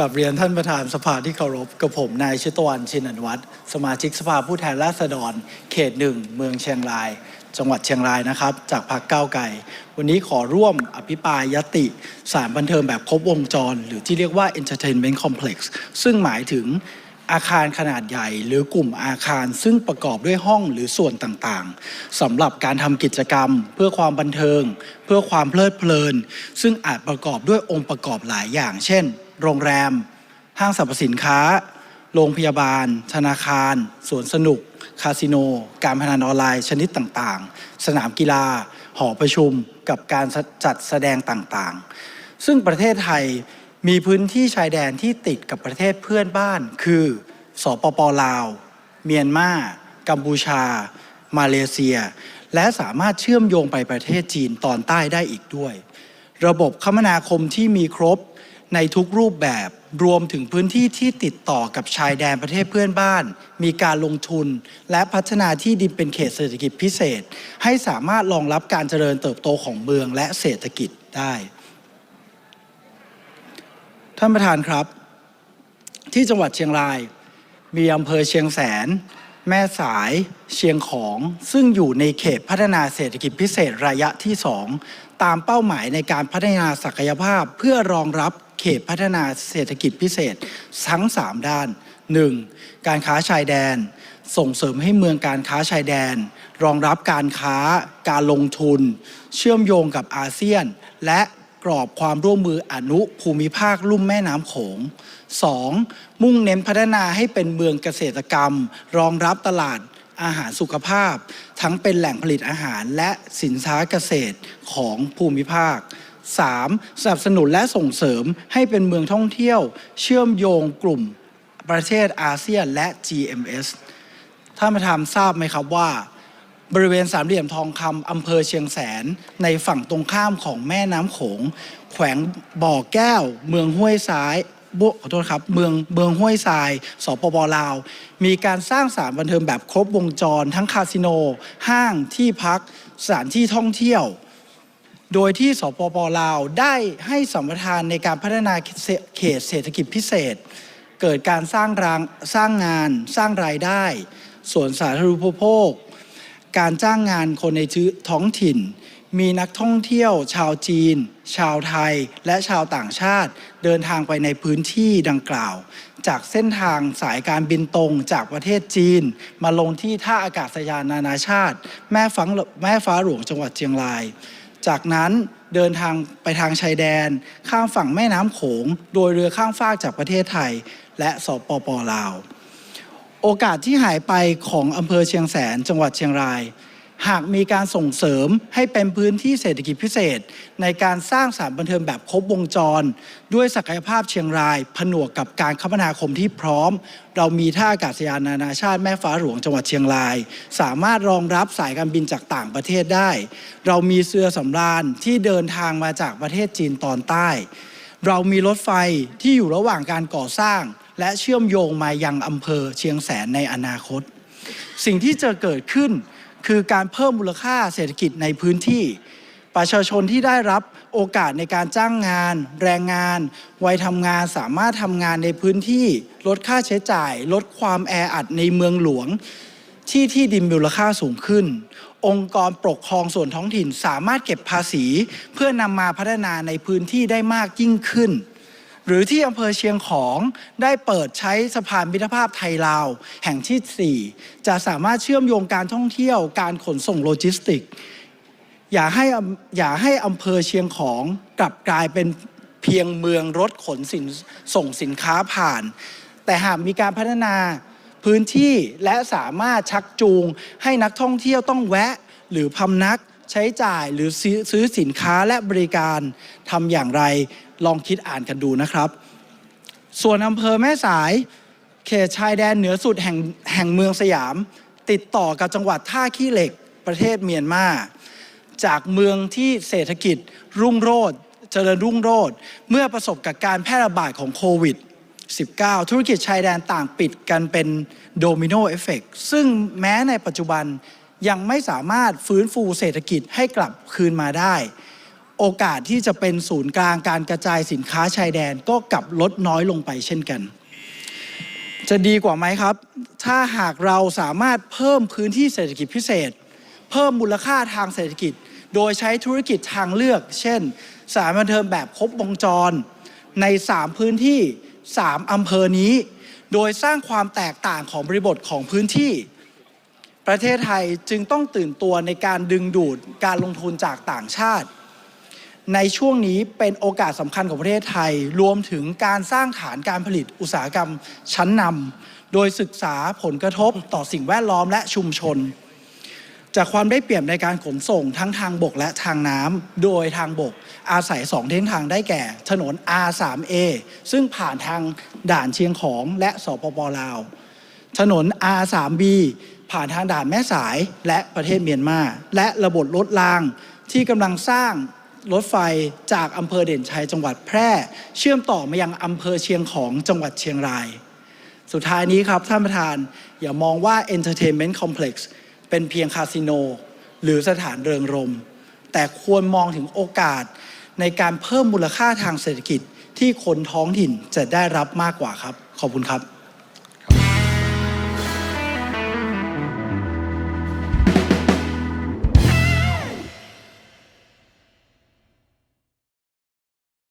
กับเรียนท่านประธานสภาที่เคารพกับผมนายชิตวันชินันวัฒน์สมาชิกสภาผู้แทนราษฎร เขตหนึ่งเมืองเชียงราย จังหวัดเชียงรายนะครับ จากพรรคก้าวไกลวันนี้ขอร่วมอภิปรายยติสารบันเทิงแบบครบวงจร หรือที่เรียกว่า entertainment complex ซึ่งหมายถึง อาคารขนาดใหญ่ หรือกลุ่มอาคารซึ่งประกอบด้วยห้องหรือส่วนต่างๆสำหรับการทำกิจกรรม เพื่อความบันเทิง เพื่อความเพลิดเพลิน ซึ่งอาจประกอบด้วยองค์ประกอบหลายอย่าง เช่น โรงแรม ห้างสรรพสินค้า โรงพยาบาล ธนาคาร สวนสนุก คาสิโน การพนันออนไลน์ชนิดต่างๆ สนามกีฬา หอประชุม กับการจัดแสดงต่างๆ ซึ่งประเทศไทย มีพื้นที่ชายแดนที่ติดกับประเทศเพื่อนบ้าน คือ สปปลาว เมียนมา กัมพูชา มาเลเซีย และสามารถเชื่อมโยงไปประเทศจีนตอนใต้ได้อีกด้วย ระบบคมนาคมที่มีครบในทุกรูปแบบรวมถึงพื้นที่ที่ติดต่อกับชายแดนประเทศเพื่อนบ้าน มีการลงทุนและพัฒนาที่ดินเป็นเขตเศรษฐกิจพิเศษ ให้สามารถรองรับการเจริญเติบโตของเมืองและเศรษฐกิจได้ ท่านประธานครับ ที่จังหวัดเชียงราย มีอำเภอเชียงแสน แม่สาย เชียงของ ซึ่งอยู่ในเขตพัฒนาเศรษฐกิจพิเศษระยะที่ 2 ตามเป้าหมายในการพัฒนาศักยภาพเพื่อรองรับเขตพัฒนาเศรษฐกิจพิเศษทั้ง 3 ด้าน 1. การค้าชายแดน ส่งเสริมให้เมืองการค้าชายแดน รองรับการค้า การลงทุน เชื่อมโยงกับอาเซียน และ กรอบความร่วมมืออนุภูมิภาคลุ่มแม่น้ำโขง 2. มุ่งเน้นพัฒนาให้เป็นเมืองเกษตรกรรม รองรับตลาดอาหารสุขภาพ ทั้งเป็นแหล่งผลิตอาหารและสินค้าเกษตรของภูมิภาค 3. สนับสนุนและส่งเสริมให้เป็นเมืองท่องเที่ยว เชื่อมโยงกลุ่มประเทศอาเซียนและ GMS ท่านประธานทราบไหมครับว่า บริเวณสามเหลี่ยมทองคำอำเภอเชียงแสน ในฝั่งตรงข้ามของแม่น้ำโขง แขวงบ่อแก้ว เมืองห้วยซ้ายบุขอโทษครับเมืองเมืองห้วยทรายสปปลาว มีการสร้างสารบันเทิงแบบครบวงจร ทั้งคาสิโน ห้างที่พักสถานที่ท่องเที่ยว โดยที่สปปลาวได้ให้สัมปทานในการพัฒนาเขตเศรษฐกิจพิเศษ เกิดการสร้างรางสร้างงาน สร้างรายได้ ส่วนสาธารณูปโภค การจ้างงานคนในท้องถิ่น มีนักท่องเที่ยว ชาวจีน ชาวไทย และชาวต่างชาติ เดินทางไปในพื้นที่ดังกล่าว จากเส้นทางสายการบินตรงจากประเทศจีน มาลงที่ท่าอากาศยานนานาชาติ แม่ฟังแม่ฟ้าหลวงจังหวัดเชียงราย จากนั้นเดินทางไปทางชายแดน ข้ามฝั่งแม่น้ำโขง โดยเรือข้ามฟากจากประเทศไทย และสปปลาว โอกาสที่หายไปของอำเภอเชียงแสนจังหวัดเชียงราย หากมีการส่งเสริมให้เป็นพื้นที่เศรษฐกิจพิเศษ ในการสร้างสารบันเทิงแบบครบวงจร ด้วยศักยภาพเชียงราย ผนวกกับการคมนาคมที่พร้อม เรามีท่าอากาศยานนานาชาติแม่ฟ้าหลวงจังหวัดเชียงราย สามารถรองรับสายการบินจากต่างประเทศได้ เรามีเรือสำราญที่เดินทางมาจากประเทศจีนตอนใต้ เรามีรถไฟที่อยู่ระหว่างการก่อสร้าง และเชื่อมโยงมายังอำเภอเชียงแสนในอนาคต สิ่งที่จะเกิดขึ้นคือการเพิ่มมูลค่าเศรษฐกิจในพื้นที่ ประชาชนที่ได้รับโอกาสในการจ้างงาน แรงงาน วัยทำงานสามารถทำงานในพื้นที่ ลดค่าใช้จ่าย ลดความแออัดในเมืองหลวง ที่ที่ดินมูลค่าสูงขึ้น องค์กรปกครองส่วนท้องถิ่นสามารถเก็บภาษี เพื่อนำมาพัฒนาในพื้นที่ได้มากยิ่งขึ้น หรือที่อำเภอเชียงของได้เปิดใช้สะพานมิตรภาพไทยลาว แห่งที่ 4 จะสามารถเชื่อมโยงการท่องเที่ยวการขนส่งโลจิสติก อย่าให้อย่าให้อำเภอเชียงของกลับกลายเป็นเพียงเมืองรถขนสินส่งสินค้าผ่าน แต่หากมีการพัฒนาพื้นที่และสามารถชักจูงให้นักท่องเที่ยวต้องแวะหรือพำนัก ใช้จ่ายหรือซื้อสินค้าและบริการทำอย่างไรลองคิดอ่านกันดูนะครับ ส่วนอำเภอแม่สาย เขตชายแดนเหนือสุดแห่งแห่งเมืองสยาม ติดต่อกับจังหวัดท่าขี้เหล็กประเทศเมียนมาจากเมืองที่เศรษฐกิจรุ่งโรจน์เจริญรุ่งโรจน์เมื่อประสบกับการแพร่ระบาดของโควิด 19 ธุรกิจชายแดนต่างปิดกันเป็นโดมิโนเอฟเฟกซึ่งแม้ในปัจจุบัน ยังไม่สามารถฟื้นฟูเศรษฐกิจให้กลับคืนมาได้ โอกาสที่จะเป็นศูนย์กลางการกระจายสินค้าชายแดนก็กลับลดน้อยลงไปเช่นกัน จะดีกว่าไหมครับ ถ้าหากเราสามารถเพิ่มพื้นที่เศรษฐกิจพิเศษ เพิ่มมูลค่าทางเศรษฐกิจ โดยใช้ธุรกิจทางเลือก เช่น สารบันเทิงแบบครบวงจร ใน 3 พื้นที่ 3 อำเภอนี้ โดยสร้างความแตกต่างของบริบทของพื้นที่ ประเทศไทยจึงต้องตื่นตัวในการดึงดูดการลงทุนจากต่างชาติ ในช่วงนี้เป็นโอกาสสำคัญของประเทศไทย รวมถึงการสร้างฐานการผลิตอุตสาหกรรมชั้นนำโดยศึกษาผลกระทบต่อสิ่งแวดล้อมและชุมชน จากความได้เปรียบในการขนส่งทั้งทางบกและทางน้ำโดยทางบกอาศัยสองเส้นทางได้แก่ ถนน R3A ซึ่งผ่านทางด่านเชียงของและสปปลาว ถนน R3B ผ่านทางด่านแม่สายและประเทศเมียนมา และระบบรถรางที่กำลังสร้างรถไฟจากอำเภอเด่นชัยจังหวัดแพร่ เชื่อมต่อมายังอำเภอเชียงของจังหวัดเชียงราย สุดท้ายนี้ครับท่านประธานอย่ามองว่า Entertainment Complex เป็นเพียงคาสิโน หรือสถานเริงรม แต่ควรมองถึงโอกาสในการเพิ่มมูลค่าทางเศรษฐกิจที่คนท้องถิ่นจะได้รับมากกว่าครับ ขอบคุณครับ